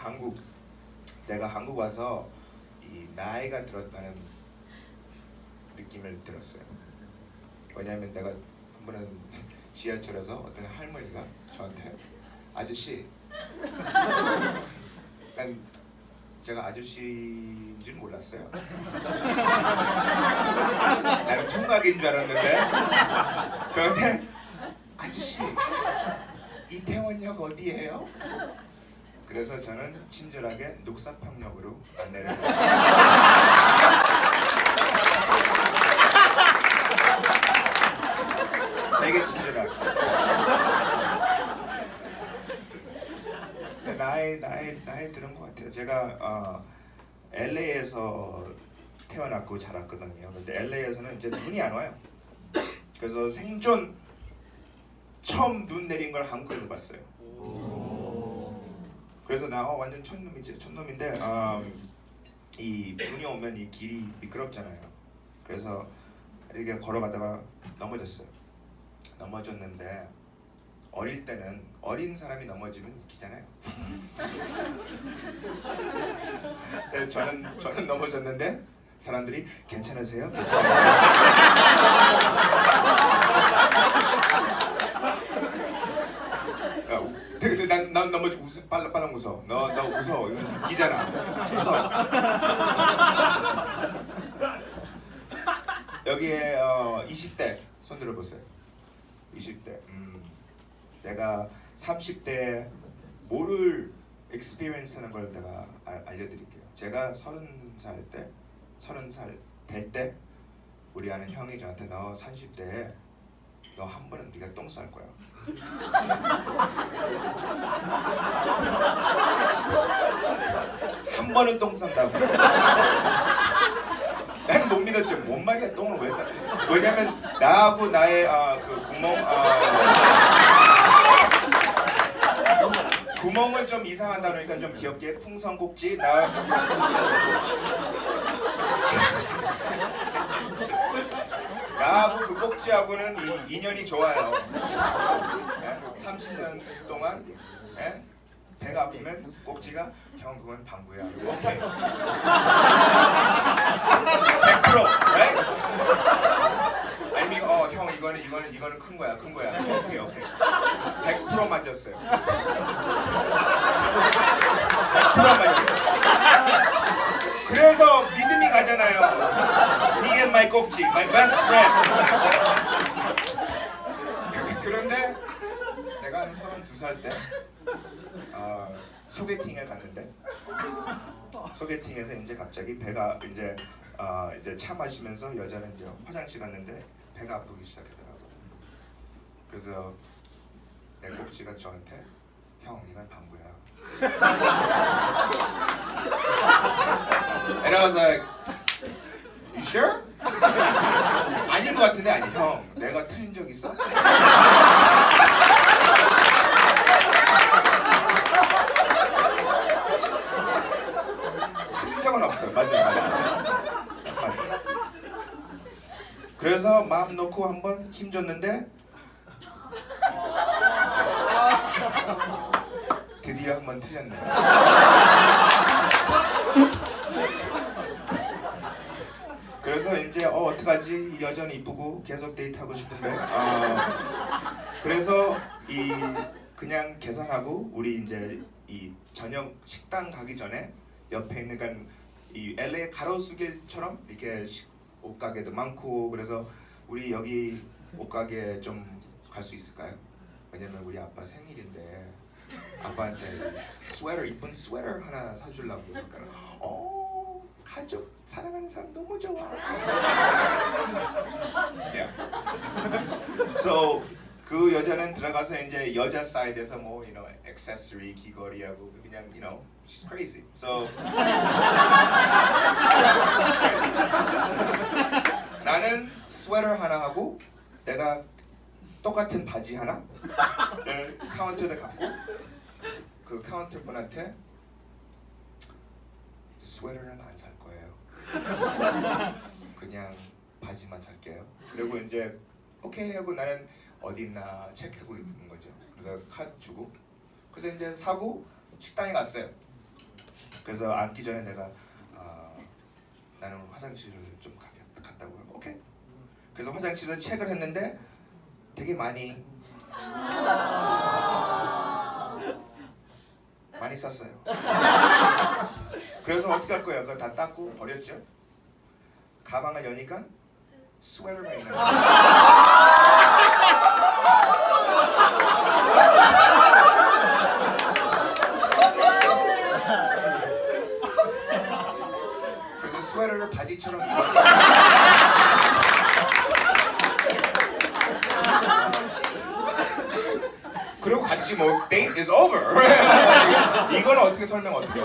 한국 내가 한국 와서 이 나이가 들었다는 느낌을 들었어요. 왜냐하면 내가 한 번은 지하철에서 어떤 할머니가 저한테 아저씨 난 제가 아저씨인 줄 몰랐어요. 나는 총각인 줄 알았는데 저한테 아저씨 이태원역 어디예요? 그래서 저는 친절하게 녹사평역으로 안내를 해줬어요. 되게 친절하게. 근데 나이 나이 나이 들은 것 같아요. 제가 어, LA에서 태어났고 자랐거든요. 근데 LA에서는 이제 눈이 안 와요. 그래서 생존 처음 눈 내린 걸 한국에서 봤어요. 그래서 나 어, 완전 촌놈이지 촌놈인데 음, 이 눈이 오면 이 길이 미끄럽잖아요. 그래서 이렇게 걸어가다가 넘어졌어요. 넘어졌는데 어릴 때는 어린 사람이 넘어지면 웃기잖아요. 네, 저는 저는 넘어졌는데 사람들이 괜찮으세요? 괜찮으세요? 넘어지 웃어 빨라 빨라 웃어. 너 너 웃어. 이거 웃기잖아. 웃어. 여기에 어, 20대 손 들어보세요. 20대. 음, 제가 30대 뭐를 experience 하는 걸 내가 알, 알려드릴게요. 제가 30살 때, 30살 될 때 우리 아는 형이 저한테 너 30대에 너 한 번은 네가 똥 쌀 거야. 한 번은 똥 싼다고. 나는 못 믿었지. 뭔 말이야 똥을 왜 싸? 왜냐면 나하고 나의 아, 그 구멍 아, 구멍은 좀 이상한 단어니까 좀 귀엽게 풍선꼭지 나 나하고 그 꼭지하고는 이, 인연이 좋아요. 예? 30년 동안 예? 배가 아프면 꼭지가 형 그건 방구야. 오케이. 100% right? 아니면 어 형 이거는 이거는 이거는 큰 거야 큰 거야 오케이 오케이 100% 맞았어요 100% 맞았어요 그래서 믿음이 가잖아요 my 꼭지 my best friend 그- 그런데 내가 한 32살 때 어, 소개팅을 갔는데 소개팅에서 이제 갑자기 배가 이제 어, 이제 차 마시면서 여자는 이제 화장실 갔는데 배가 아프기 시작하더라고. 그래서 내 꼭지가 저한테 형 이건 방구야. And I was like, you sure? 것 같은데? 아니 형 내가 틀린 적 있어? 틀린 적은 없어 맞아 맞아 맞아 그래서 마음 놓고 한번 힘줬는데 드디어 한번 틀렸네 그래서 이제 어 어떡하지? 여전히 이쁘고 계속 데이트하고 싶은데. 어, 그래서 이 그냥 계산하고 우리 이제 이 저녁 식당 가기 전에 옆에 있는 그러니까 이 LA 가로수길처럼 이렇게 식- 옷가게도 많고 그래서 우리 여기 옷가게 좀 갈 수 있을까요? 왜냐면 우리 아빠 생일인데 아빠한테 스웨터 이쁜 스웨터 하나 사주려고 그러니까. 어 가족 사랑하는 사람 너무 좋아. yeah. So 그 여자는 들어가서 이제 여자 사이드에서 뭐 you know 액세서리 귀걸이하고 그냥 you know she's crazy. So 나는 스웨터 하나 하고 내가 똑같은 바지 하나를 카운터에 갖고 그 카운터 분한테 스웨터는 안 살 거예요. 그냥 바지만 살게요. 그리고 이제 오케이 하고 나는 어디 있나 체크하고 있는 거죠. 그래서 카드 주고 그래서 이제 사고 식당에 갔어요. 그래서 앉기 전에 내가 아, 나는 화장실을 좀 가겠- 갔다고 하면 오케이. 그래서 화장실에 체크를 했는데 되게 많이 많이 썼어요. 그래서 어떻게 할 거예요? 그거 다 닦고 버렸죠. 가방을 여니까 스웨터가 있는. 그래서 스웨터를 바지처럼 입었어요. 그리고 같이 뭐 date is over. 이거는 어떻게 설명 어떻게?